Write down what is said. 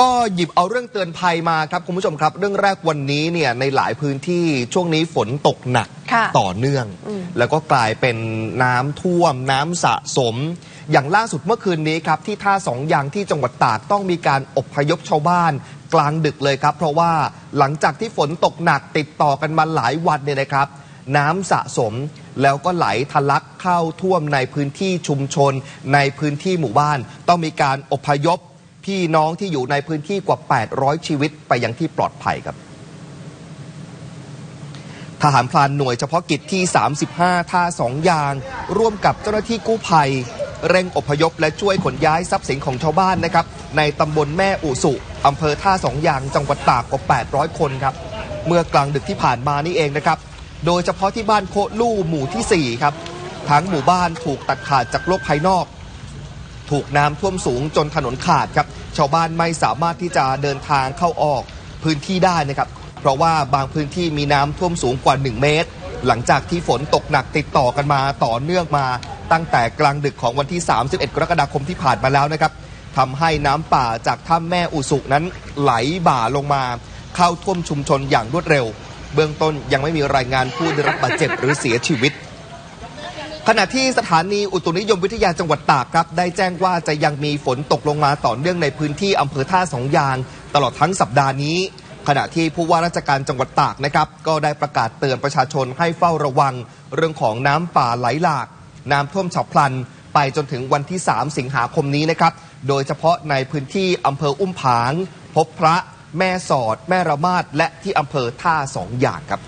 ก็หยิบเอาเรื่องเตือนภัยมาครับคุณผู้ชมครับ เรื่องแรกวันนี้เนี่ยในหลายพื้นที่ช่วงนี้ฝนตกหนักค่ะต่อเนื่องอืมแล้วก็กลายเป็นน้ำท่วม น้ำสะสม อย่างล่าสุดเมื่อคืนนี้ครับ ที่ท่าสองยางที่จังหวัดตากต้องมีการอพยพชาวบ้านกลางดึกเลยครับ เพราะว่าหลังจากที่ฝนตกหนักติดต่อกันมาหลายวันเนี่ยนะครับ น้ำสะสมแล้วก็ไหลทะลักเข้าท่วมในพื้นที่ชุมชน ในพื้นที่หมู่บ้าน ต้องมีการอพยพ พี่น้องที่อยู่ในพื้นที่กว่า 800 ชีวิตไปยังที่ปลอดภัยครับ ทหารพลานหน่วยเฉพาะกิจที่ 35 ท่าสองยาง ร่วมกับเจ้าหน้าที่กู้ภัย เร่งอพยพและช่วยขนย้ายทรัพย์สินของชาวบ้านนะครับ ในตำบลแม่อุสุอำเภอท่าสองยาง จังหวัดตากกว่า 800 คนครับ เมื่อกลางดึกที่ผ่านมานี่เองนะครับ โดยเฉพาะที่บ้านโคลู่หมู่ทีสี่4 ครับ ทั้งหมู่บ้านถูกตัดขาดจากโลกภายนอก ถูกน้ำท่วมสูงจนถนนขาดครับ ชาวบ้านไม่สามารถที่จะเดินทางเข้าออกพื้นที่ได้นะครับ เพราะว่าบางพื้นที่มีน้ำท่วมสูงกว่า 1 เมตร หลังจากที่ฝนตกหนักติดต่อกันมาต่อเนื่องมา ตั้งแต่กลางดึกของวันที่ 31 กรกฎาคมที่ผ่านมาแล้วนะครับทำให้น้ำป่าจากถ้ำแม่อุสุนั้นไหลบ่าลงมา เข้าท่วมชุมชนอย่างรวดเร็ว เบื้องต้นยังไม่มีรายงานผู้ได้รับบาดเจ็บหรือเสียชีวิต ขณะที่สถานีอุตุนิยมวิทยาจังหวัดตากครับ ได้แจ้งว่าจะยังมีฝนตกลงมาต่อเนื่องในพื้นที่อำเภอท่าสองยาง ตลอดทั้งสัปดาห์นี้ ขณะที่ผู้ว่าราชการจังหวัดตากนะครับ ก็ได้ประกาศเตือนประชาชนให้เฝ้าระวัง เรื่องของน้ำป่าไหลหลาก น้ำท่วมฉับพลัน ไปจนถึงวันที่ 3 สิงหาคมนี้นะครับ โดยเฉพาะในพื้นที่อำเภออุ้มผาง พบพระ แม่สอด แม่ระมาดและที่อำเภอท่าสองอย่างครับ